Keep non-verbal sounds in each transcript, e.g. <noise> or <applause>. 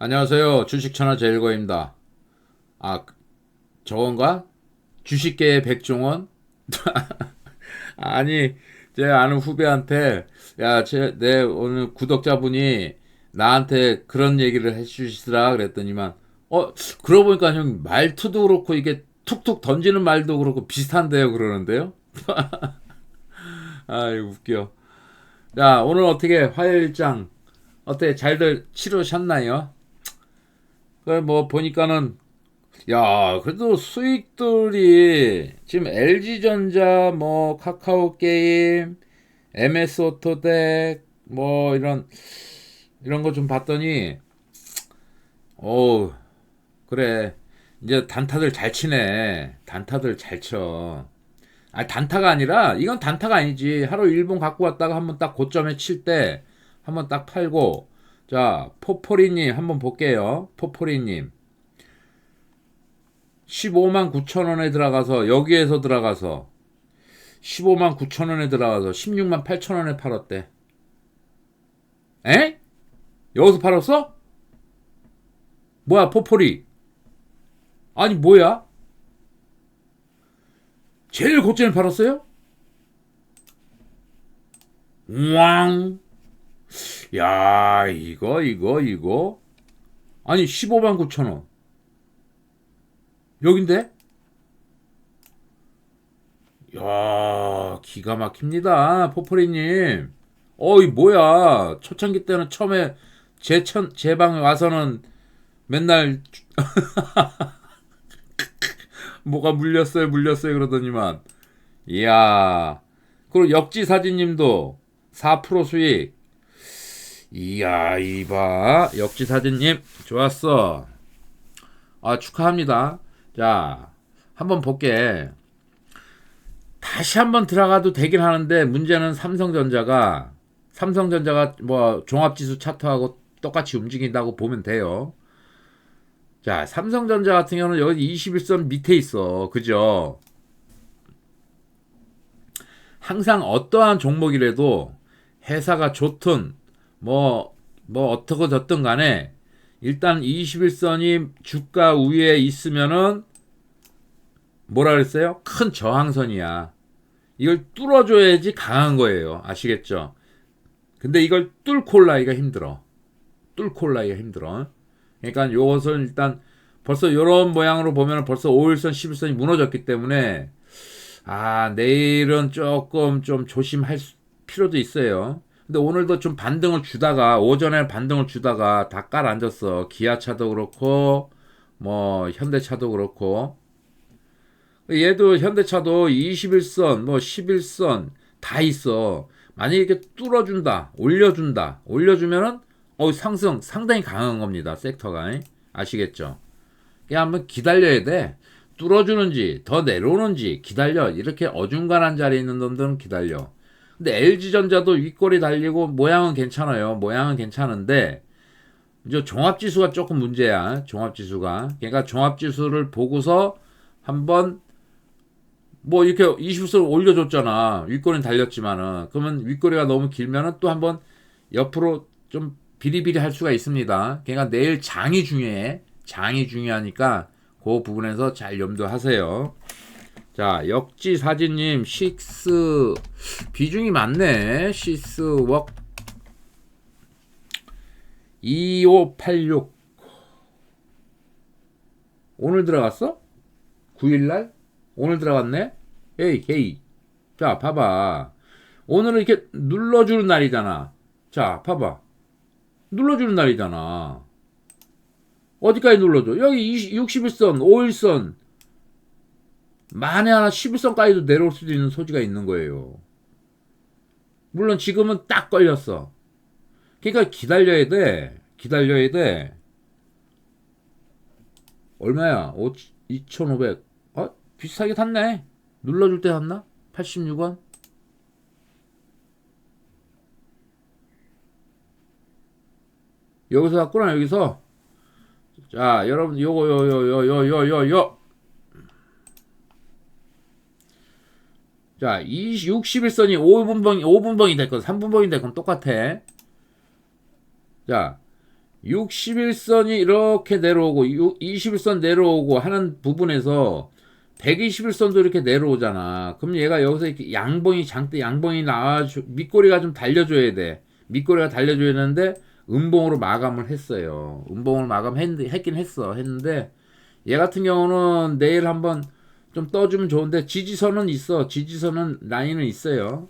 안녕하세요. 주식천하 제일거입니다. 아, 저건가? 주식계의 백종원? <laughs> 아니, 제 아는 후배한테, 야, 제, 내 오늘 구독자분이 나한테 그런 얘기를 해주시더라 그랬더니만, 어, 그러고 보니까 형 말투도 그렇고 이게 툭툭 던지는 말도 그렇고 비슷한데요 그러는데요? <laughs> 아이, 웃겨. 자, 오늘 어떻게 화요일장, 어떻게 잘들 치르셨나요? 그뭐 보니까는 야 그래도 수익들이 지금 LG전자 뭐 카카오게임 MS 오토덱 뭐 이런 이런 거 좀 봤더니 어 그래. 이제 단타들 잘 치네. 단타들 잘 쳐. 아 단타가 아니라 이건 단타가 아니지. 하루 일본 갖고 왔다가 한번 딱 고점에 칠 때 한번 딱 팔고 자, 포포리님 한번 볼게요. 포포리님. 15만 9천 원에 들어가서 여기에서 들어가서 15만 9천 원에 들어가서 16만 8천 원에 팔았대. 에? 여기서 팔았어? 뭐야 포포리? 아니 뭐야? 제일 고점에 팔았어요? 왕. 야, 이거, 이거, 이거. 아니, 15만 9천 원. 여긴데? 야, 기가 막힙니다. 포포리님. 어이, 뭐야. 초창기 때는 처음에 제, 천, 제 방에 와서는 맨날 <laughs> 뭐가 물렸어요, 물렸어요, 그러더니만. 이야. 그리고 역지사진님도 4% 수익. 이야, 이봐. 역지사진님, 좋았어. 아, 축하합니다. 자, 한번 볼게. 다시 한번 들어가도 되긴 하는데, 문제는 삼성전자가, 삼성전자가 뭐, 종합지수 차트하고 똑같이 움직인다고 보면 돼요. 자, 삼성전자 같은 경우는 여기 21선 밑에 있어. 그죠? 항상 어떠한 종목이라도 회사가 좋든 뭐, 뭐, 어떻게 됐든 간에, 일단 21선이 주가 위에 있으면은, 뭐라 그랬어요? 큰 저항선이야. 이걸 뚫어줘야지 강한 거예요. 아시겠죠? 근데 이걸 뚫고 올라기가 힘들어. 뚫고 올라기가 힘들어. 그러니까 이것은 일단 벌써 이런 모양으로 보면 벌써 5일선, 11선이 무너졌기 때문에 아, 내일은 조금 좀 조심할 필요도 있어요. 근데 오늘도 좀 반등을 주다가 오전에 반등을 주다가 다 깔아앉았어. 기아차도 그렇고 뭐 현대차도 그렇고 얘도 현대차도 21선 뭐 11선 다 있어. 만약에 이렇게 뚫어준다, 올려준다, 올려주면은 어 상승 상당히 강한 겁니다. 섹터가 아시겠죠? 그냥 한번 기다려야 돼. 뚫어주는지 더 내려오는지 기다려. 이렇게 어중간한 자리에 있는 놈들은 기다려. 근데 LG전자도 윗골이 달리고 모양은 괜찮아요. 모양은 괜찮은데 이제 종합지수가 조금 문제야. 종합지수가. 그러니까 종합지수를 보고서 한번 뭐 이렇게 20선 올려줬잖아. 윗골은 달렸지만은 그러면 윗골이가 너무 길면은 또 한번 옆으로 좀 비리비리 할 수가 있습니다. 그러니까 내일 장이 중요해. 장이 중요하니까 그 부분에서 잘 염두하세요. 자, 역지사진님, 식스, 비중이 많네. 시스 웍. 2586. 오늘 들어갔어? 9일날? 오늘 들어갔네? 헤이, 헤이. 자, 봐봐. 오늘은 이렇게 눌러주는 날이잖아. 자, 봐봐. 눌러주는 날이잖아. 어디까지 눌러줘? 여기 20, 61선, 5일선, 만에 하나 11선까지도 내려올 수도 있는 소지가 있는 거예요. 물론 지금은 딱 걸렸어. 그러니까 기다려야 돼. 기다려야 돼. 얼마야? 5, 2,500. 어? 비슷하게 탔네. 눌러줄 때 탔나? 86원? 여기서 샀구나, 여기서. 자, 여러분, 요거, 요, 요, 요, 요, 요, 요, 요. 자, 61선이 5분봉이, 5분봉이 됐거든. 3분봉이 됐건 똑같아. 자, 61선이 이렇게 내려오고 21선 내려오고 하는 부분에서 121선도 이렇게 내려오잖아. 그럼 얘가 여기서 이렇게 양봉이 장대 양봉이 나와 밑꼬리가 좀 달려줘야 돼. 밑꼬리가 달려줘야 되는데 음봉으로 마감을 했어요. 음봉을 마감했긴 했어. 했는데 얘 같은 경우는 내일 한번 좀 떠주면 좋은데 지지선은 있어. 지지선은 라인은 있어요.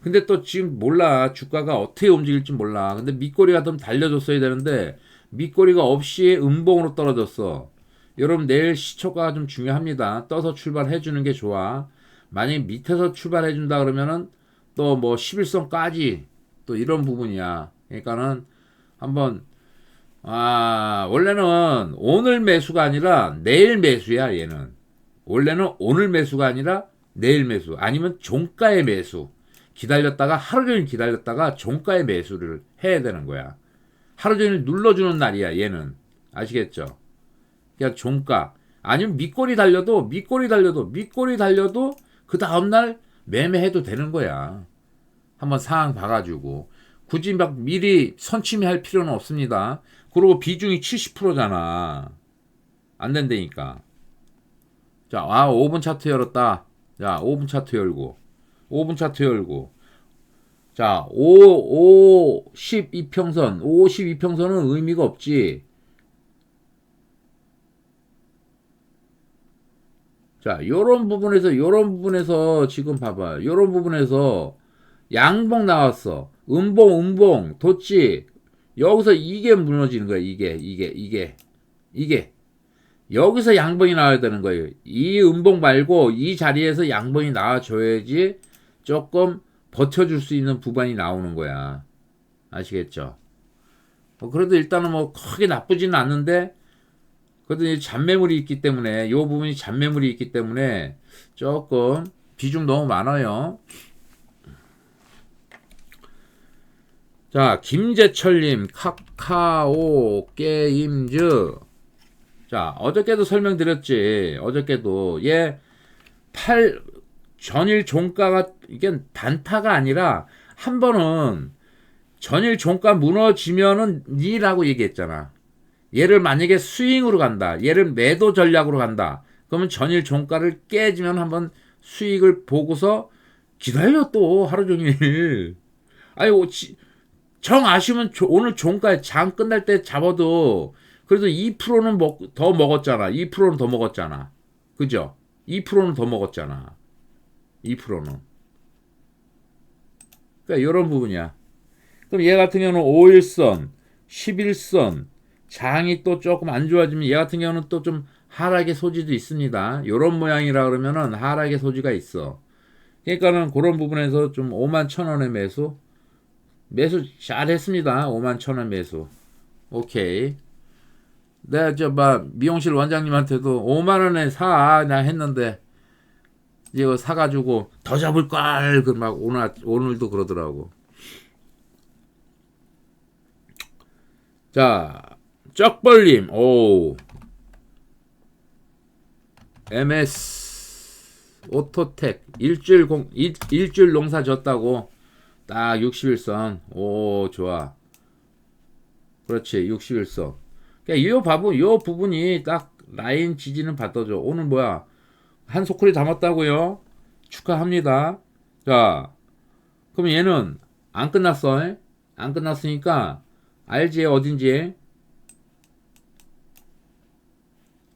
근데 또 지금 몰라. 주가가 어떻게 움직일지 몰라. 근데 밑꼬리가 좀 달려줬어야 되는데 밑꼬리가 없이 음봉으로 떨어졌어. 여러분 내일 시초가 좀 중요합니다. 떠서 출발해 주는 게 좋아. 만약 밑에서 출발해 준다 그러면은 또 뭐 11선까지 또 이런 부분이야. 그러니까는 한번 아 원래는 오늘 매수가 아니라 내일 매수야 얘는. 원래는 오늘 매수가 아니라 내일 매수 아니면 종가의 매수. 기다렸다가 하루 종일 기다렸다가 종가의 매수를 해야 되는 거야. 하루 종일 눌러주는 날이야 얘는 아시겠죠? 그냥 종가 아니면 밑꼬리 달려도 밑꼬리 달려도 밑꼬리 달려도 그 다음날 매매해도 되는 거야. 한번 상황 봐가지고 굳이 막 미리 선침해할 필요는 없습니다. 그리고 비중이 70%잖아. 안 된다니까. 자, 아, 5분 차트 열었다. 자, 5분 차트 열고. 5분 차트 열고. 자, 5, 5, 12평선. 5, 12평선은 의미가 없지. 자, 요런 부분에서, 요런 부분에서 지금 봐봐. 요런 부분에서 양봉 나왔어. 음봉, 음봉, 도치. 여기서 이게 무너지는 거야. 이게, 이게, 이게, 이게. 여기서 양봉이 나와야 되는 거예요. 이 음봉 말고 이 자리에서 양봉이 나와줘야지 조금 버텨줄 수 있는 부분이 나오는 거야. 아시겠죠? 뭐 그래도 일단은 뭐 크게 나쁘지는 않는데 그래도 잔매물이 있기 때문에 이 부분이 잔매물이 있기 때문에 조금 비중 너무 많아요. 자, 김재철님, 카카오 게임즈. 자, 어저께도 설명드렸지. 어저께도 얘 8, 전일 종가가 이게 단타가 아니라 한 번은 전일 종가 무너지면은 니라고 얘기했잖아. 얘를 만약에 스윙으로 간다. 얘를 매도 전략으로 간다. 그러면 전일 종가를 깨지면 한번 수익을 보고서 기다려 또 하루 종일. 아니 정 아시면 오늘 종가 장 끝날 때 잡아도 그래도 2%는 먹, 더 먹었잖아. 2%는 더 먹었잖아. 그죠? 2%는 더 먹었잖아. 2%는. 그러니까 이런 부분이야. 그럼 얘 같은 경우는 5일선, 11선, 장이 또 조금 안 좋아지면 얘 같은 경우는 또 좀 하락의 소지도 있습니다. 이런 모양이라 그러면은 하락의 소지가 있어. 그러니까는 그런 부분에서 좀 5만 천 원의 매수. 매수 잘 했습니다. 5만 천 원 매수. 오케이. 내가 저막 미용실 원장님한테도 5만 원에 사. 나 했는데 이거 사가지고 더 잡을 걸. 그 막 오늘 오늘도 그러더라고. 자, 쩍벌님, 오. MS 오토텍 일주일 공 일, 일주일 농사 졌다고 딱 61선. 오, 좋아. 그렇지. 61선. 그러니까 이 부분, 이 부분이 딱 라인 지지는 받아줘. 오늘 뭐야? 한 소쿠리 담았다고요? 축하합니다. 자, 그럼 얘는 안 끝났어. 안 끝났으니까 알지 어딘지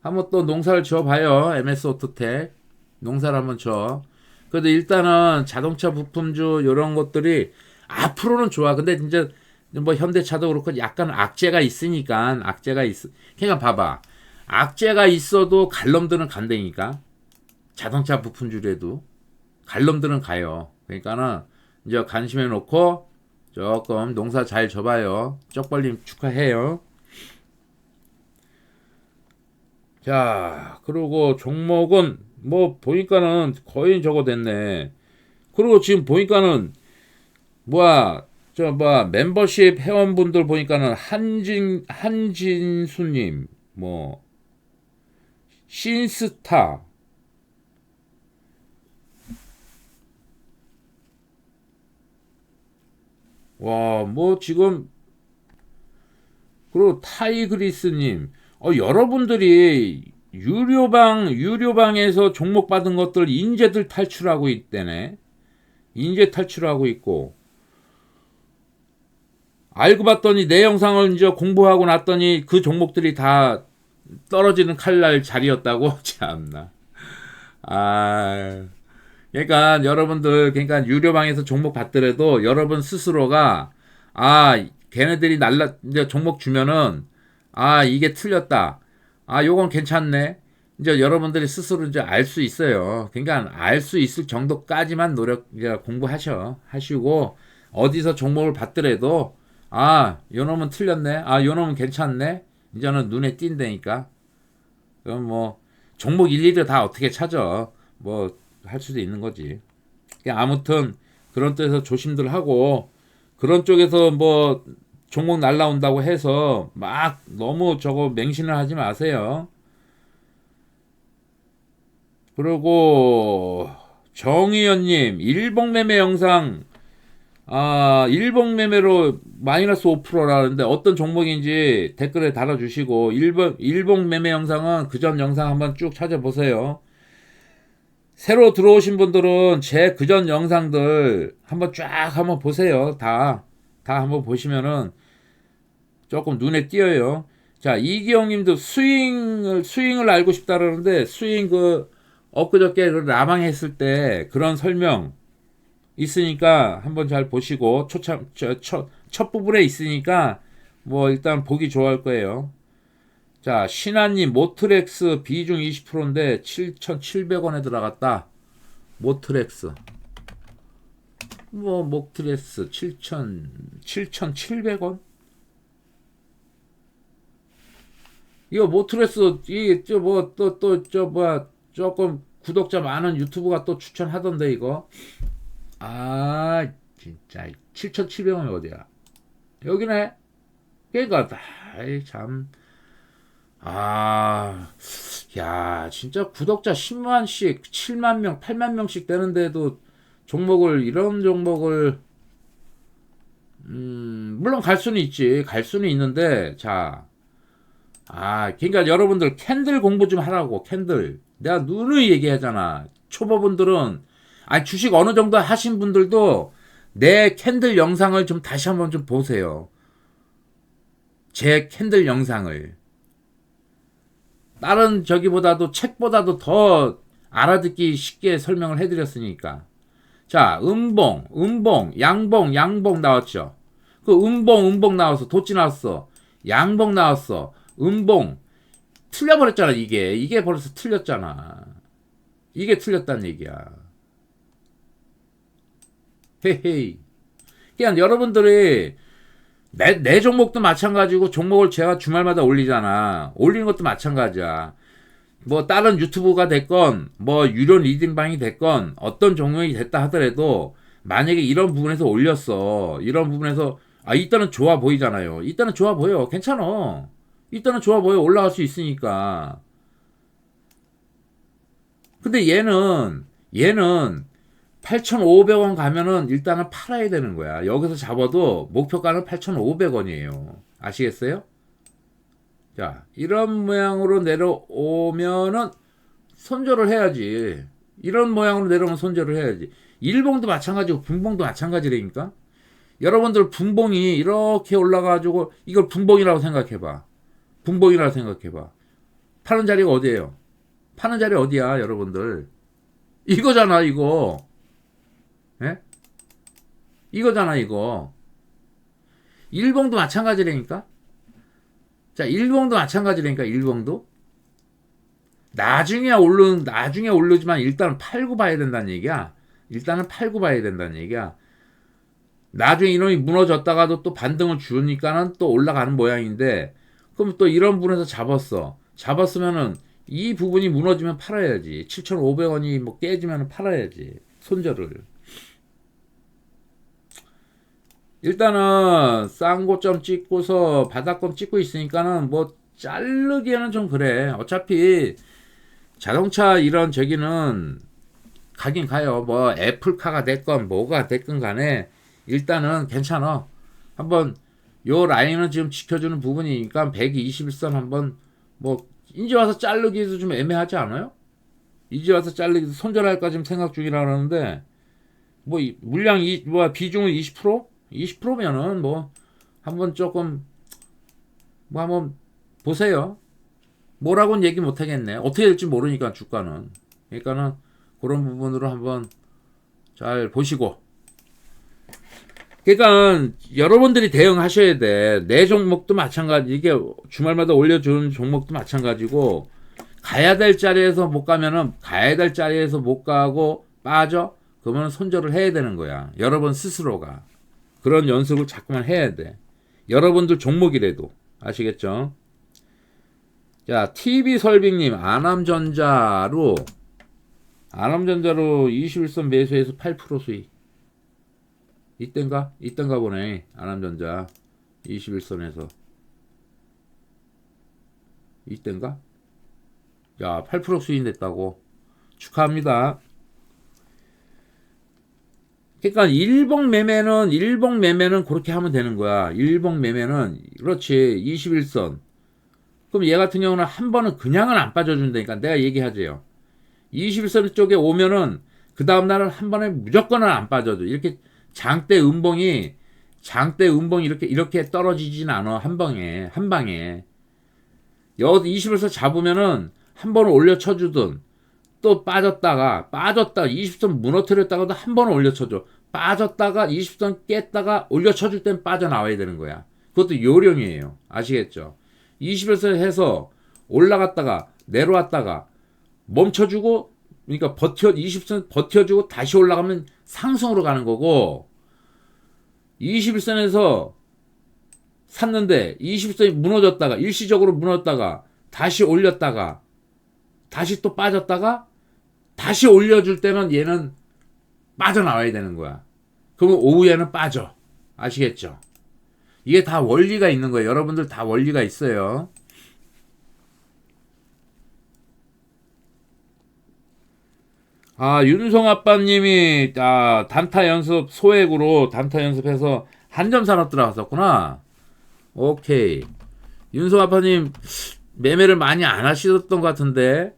한번 또 농사를 지어봐요. MS 오토텍. 농사를 한번 줘. 그래도 일단은 자동차 부품주 이런 것들이 앞으로는 좋아. 근데 진짜 뭐 현대차도 그렇고 약간 악재가 있으니까 악재가 있어. 그러니까 봐봐. 악재가 있어도 갈놈들은 간다니까. 자동차 부품주래도 갈놈들은 가요. 그러니까는 이제 관심해 놓고 조금 농사 잘 접어요. 쪽벌림 축하해요. 자, 그리고 종목은 뭐 보니까는 거의 저거 됐네. 그리고 지금 보니까는 뭐야 저뭐 멤버십 회원분들 보니까는 한진 한진수님 뭐 신스타 와 뭐 지금 그리고 타이그리스님, 어, 여러분들이 유료방, 유료방에서 종목 받은 것들 인재들 탈출하고 있대네. 인재 탈출하고 있고. 알고 봤더니 내 영상을 이제 공부하고 났더니 그 종목들이 다 떨어지는 칼날 자리였다고? <laughs> 참나. 아. 그러니까 여러분들, 그러니까 유료방에서 종목 받더라도 여러분 스스로가 아, 걔네들이 날라, 이제 종목 주면은 아, 이게 틀렸다. 아, 요건 괜찮네. 이제 여러분들이 스스로 이제 알 수 있어요. 그러니까 알 수 있을 정도까지만 노력, 공부하셔. 하시고, 어디서 종목을 받더라도, 아, 요 놈은 틀렸네. 아, 요 놈은 괜찮네. 이제는 눈에 띈다니까. 그럼 뭐, 종목 일일이 다 어떻게 찾아. 뭐, 할 수도 있는 거지. 아무튼, 그런 뜻에서 조심들 하고, 그런 쪽에서 뭐, 종목 날라온다고 해서 막 너무 저거 맹신을 하지 마세요. 그리고 정의연님 일봉 매매 영상 아 일봉 매매로 마이너스 5%라는데 어떤 종목인지 댓글에 달아주시고 일봉 일봉 매매 영상은 그 전 영상 한번 쭉 찾아보세요. 새로 들어오신 분들은 제 그 전 영상들 한번 쫙 한번 보세요. 다 다 한번 보시면은 조금 눈에 띄어요. 자, 이기영 님도 스윙을, 스윙을 알고 싶다 그러는데, 스윙 그, 엊그저께 그 라망 했을 때 그런 설명 있으니까 한번 잘 보시고, 초참, 저, 첫, 첫 부분에 있으니까 뭐 일단 보기 좋아할 거예요. 자, 신하님, 모트렉스 비중 20%인데 7,700원에 들어갔다. 모트렉스. 뭐, 모트렉스 7,000, 7,700원? 이거 모트레스 이저 뭐또 또 저 뭐야 조금 구독자 많은 유튜브가 또 추천하던데 이거 아 진짜 7,700원이 어디야 여기네 그러니까 아이 참 아, 야, 진짜 구독자 10만씩, 7만 명, 8만 명씩 되는데도 종목을, 이런 종목을, 음, 물론 갈 수는 있지. 갈 수는 있는데, 자, 아, 그러니까 여러분들 캔들 공부 좀 하라고 캔들. 내가 누누이 얘기하잖아. 초보분들은 아 주식 어느 정도 하신 분들도 내 캔들 영상을 좀 다시 한번 좀 보세요. 제 캔들 영상을 다른 저기보다도 책보다도 더 알아듣기 쉽게 설명을 해드렸으니까. 자, 음봉, 음봉, 양봉, 양봉 나왔죠. 그 음봉, 음봉 나왔어. 도치 나왔어. 양봉 나왔어. 음봉 틀려버렸잖아 이게 이게 벌써 틀렸잖아 이게 틀렸단 얘기야 헤헤이. 그냥 여러분들이 내, 내 종목도 마찬가지고 종목을 제가 주말마다 올리잖아. 올리는 것도 마찬가지야. 뭐 다른 유튜브가 됐건 뭐 유료 리딩방이 됐건 어떤 종목이 됐다 하더라도 만약에 이런 부분에서 올렸어. 이런 부분에서 아 이때는 좋아 보이잖아요. 이때는 좋아 보여. 괜찮아. 일단은 좋아 보여. 올라갈 수 있으니까. 근데 얘는 얘는 8,500원 가면은 일단은 팔아야 되는 거야. 여기서 잡아도 목표가는 8,500원이에요. 아시겠어요? 자, 이런 모양으로 내려오면은 손절을 해야지. 이런 모양으로 내려오면 손절을 해야지. 일봉도 마찬가지고 분봉도 마찬가지라니까. 여러분들 분봉이 이렇게 올라가지고 이걸 분봉이라고 생각해봐. 분봉이라 생각해봐. 파는 자리가 어디예요? 파는 자리 어디야, 여러분들? 이거잖아, 이거. 예? 이거잖아, 이거. 일봉도 마찬가지라니까? 자, 일봉도 마찬가지라니까, 일봉도? 나중에 오르, 나중에 오르지만 일단은 팔고 봐야 된다는 얘기야. 일단은 팔고 봐야 된다는 얘기야. 나중에 이놈이 무너졌다가도 또 반등을 주니까는 또 올라가는 모양인데, 그럼 또 이런 부분에서 잡았어. 잡았으면은 이 부분이 무너지면 팔아야지. 7,500원이 뭐 깨지면 팔아야지. 손절을. 일단은 싼 고점 찍고서 바닥권 찍고 있으니까는 뭐 자르기에는 좀 그래. 어차피 자동차 이런 저기는 가긴 가요. 뭐 애플카가 됐건 뭐가 됐건 간에 일단은 괜찮아. 한번 요 라인은 지금 지켜주는 부분이니까 121선 한번 뭐 이제 와서 자르기도 좀 애매하지 않아요? 이제 와서 자르기도 손절할까 지금 생각 중이라 그러는데 뭐 이- 물량 이 뭐 비중은 20% 20%면은 뭐 한번 조금 뭐 한번 보세요. 뭐라고는 얘기 못 하겠네. 어떻게 될지 모르니까 주가는. 그러니까는 그런 부분으로 한번 잘 보시고. 그러니까 여러분들이 대응하셔야 돼. 내 종목도 마찬가지. 이게 주말마다 올려주는 종목도 마찬가지고 가야 될 자리에서 못 가면은 가야 될 자리에서 못 가고 빠져. 그러면 손절을 해야 되는 거야. 여러분 스스로가 그런 연습을 자꾸만 해야 돼. 여러분들 종목이라도 아시겠죠? 자, TV 설빙님, 아남전자로, 아남전자로 21선 매수해서 8% 수익. 이땐가? 이땐가 보네. 아남전자. 21선에서. 이땐가? 야, 8% 수익 냈다고. 축하합니다. 그러니까 일봉 매매는 일봉 매매는 그렇게 하면 되는 거야. 일봉 매매는 그렇지. 21선. 그럼 얘 같은 경우는 한 번은 그냥은 안 빠져준다니까 내가 얘기하지요. 21선 쪽에 오면은 그 다음 날은 한 번에 무조건은 안 빠져줘. 이렇게 장대 음봉이 장대 음봉이 이렇게 이렇게 떨어지진 않아 한 방에 한 방에. 여 21선 잡으면은 한 번은 올려 쳐주든 또 빠졌다가 빠졌다 20선 무너뜨렸다가도 한 번은 올려 쳐줘. 빠졌다가 20선 깼다가 올려 쳐줄 땐 빠져나와야 되는 거야. 그것도 요령이에요. 아시겠죠? 20에서 해서 올라갔다가 내려왔다가 멈춰주고 그러니까 버텨 20선 버텨주고 다시 올라가면 상승으로 가는 거고 21선에서 샀는데 21선이 무너졌다가 일시적으로 무너졌다가 다시 올렸다가 다시 또 빠졌다가 다시 올려줄 때는 얘는 빠져나와야 되는 거야. 그러면 오후에는 빠져. 아시겠죠? 이게 다 원리가 있는 거예요. 여러분들 다 원리가 있어요. 아, 윤송 아빠님이 아, 단타 연습 소액으로 단타 연습해서 한점 산업 들어갔었구나. 오케이. 윤송 아빠님 매매를 많이 안 하시던 것 같은데.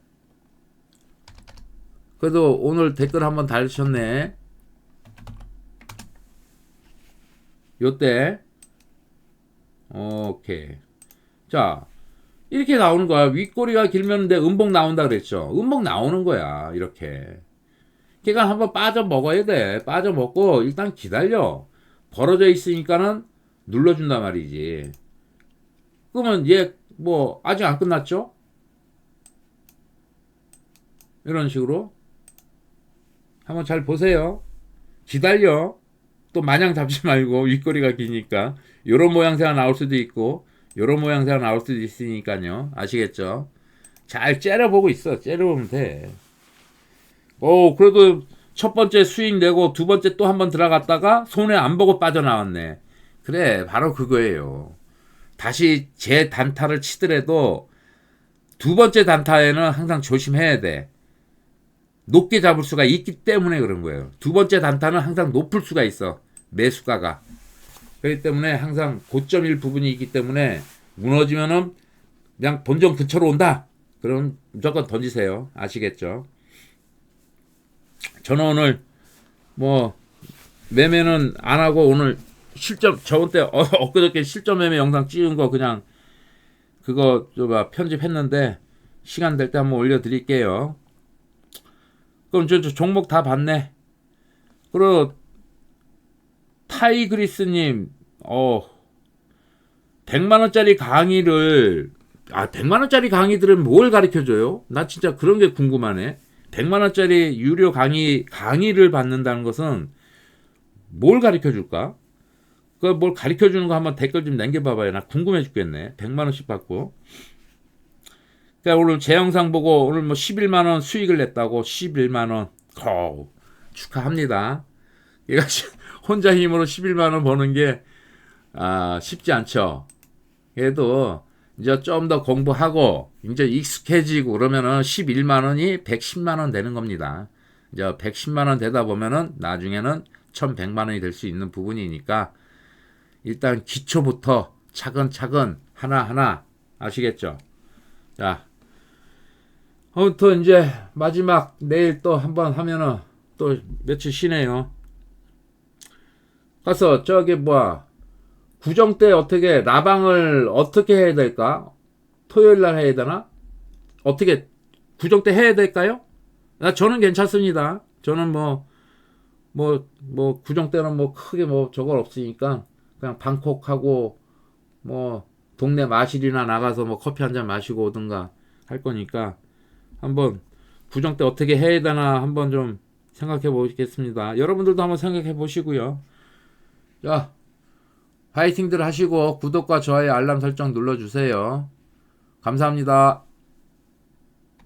그래도 오늘 댓글 한번 달으셨네. 요때 오케이. 자, 이렇게 나오는 거야. 윗꼬리가 길면 내 음봉 나온다 그랬죠. 음봉 나오는 거야. 이렇게. 걔가 한번 빠져 먹어야 돼. 빠져 먹고 일단 기다려. 벌어져 있으니까는 눌러준단 말이지. 그러면 얘 뭐 아직 안 끝났죠? 이런 식으로 한번 잘 보세요. 기다려. 또 마냥 잡지 <laughs> 말고 윗꼬리가 기니까 요런 모양새가 나올 수도 있고 요런 모양새가 나올 수도 있으니까요. 아시겠죠? 잘 째려보고 있어. 째려보면 돼. 오, 그래도 첫 번째 수익 내고 두 번째 또 한 번 들어갔다가 손해 안 보고 빠져나왔네. 그래, 바로 그거예요. 다시 재 단타를 치더라도 두 번째 단타에는 항상 조심해야 돼. 높게 잡을 수가 있기 때문에 그런 거예요. 두 번째 단타는 항상 높을 수가 있어. 매수가가. 그렇기 때문에 항상 고점일 부분이 있기 때문에 무너지면은 그냥 본전 근처로 온다. 그럼 무조건 던지세요. 아시겠죠? 저는 오늘 뭐 매매는 안 하고 오늘 실점 저번 때 어, 엊그저께 실점 매매 영상 찍은 거 그냥 그거 저 편집했는데 시간 될 때 한번 올려드릴게요. 그럼 저, 저 종목 다 봤네. 그리고 타이그리스님, 어, 100만 원짜리 강의를 아 100만 원짜리 강의들은 뭘 가르쳐 줘요? 나 진짜 그런 게 궁금하네. 100만 원짜리 유료 강의 강의를 받는다는 것은 뭘 가르쳐 줄까? 그 뭘 가르쳐 주는 거 한번 댓글 좀 남겨 봐봐요. 나 궁금해 죽겠네. 100만 원씩 받고. 그러니까 오늘 제 영상 보고 오늘 뭐 11만 원 수익을 냈다고 11만 원. 거 축하합니다. 얘가 <laughs> 혼자 힘으로 11만 원 버는 게 아, 쉽지 않죠. 그래도 이제 좀 더 공부하고 이제 익숙해지고 그러면은 11만 원이 110만 원 되는 겁니다. 이제 110만 원 되다 보면은 나중에는 1100만 원이 될 수 있는 부분이니까 일단 기초부터 차근차근 하나하나 아시겠죠? 자, 아무튼 이제 마지막 내일 또 한번 하면은 또 며칠 쉬네요. 가서 저기 뭐야 구정 때 어떻게 나방을 어떻게 해야 될까? 토요일 날 해야 되나? 어떻게 구정 때 해야 될까요? 나 저는 괜찮습니다. 저는 뭐 뭐뭐 구정 때는 뭐 크게 뭐 저걸 없으니까 그냥 방콕하고 뭐 동네 마실이나 나가서 뭐 커피 한 잔 마시고 오든가 할 거니까 한번 구정 때 어떻게 해야 되나 한번 좀 생각해 보겠습니다. 여러분들도 한번 생각해 보시고요. 자, 파이팅들 하시고 구독과 좋아요 알람 설정 눌러 주세요. 감사합니다.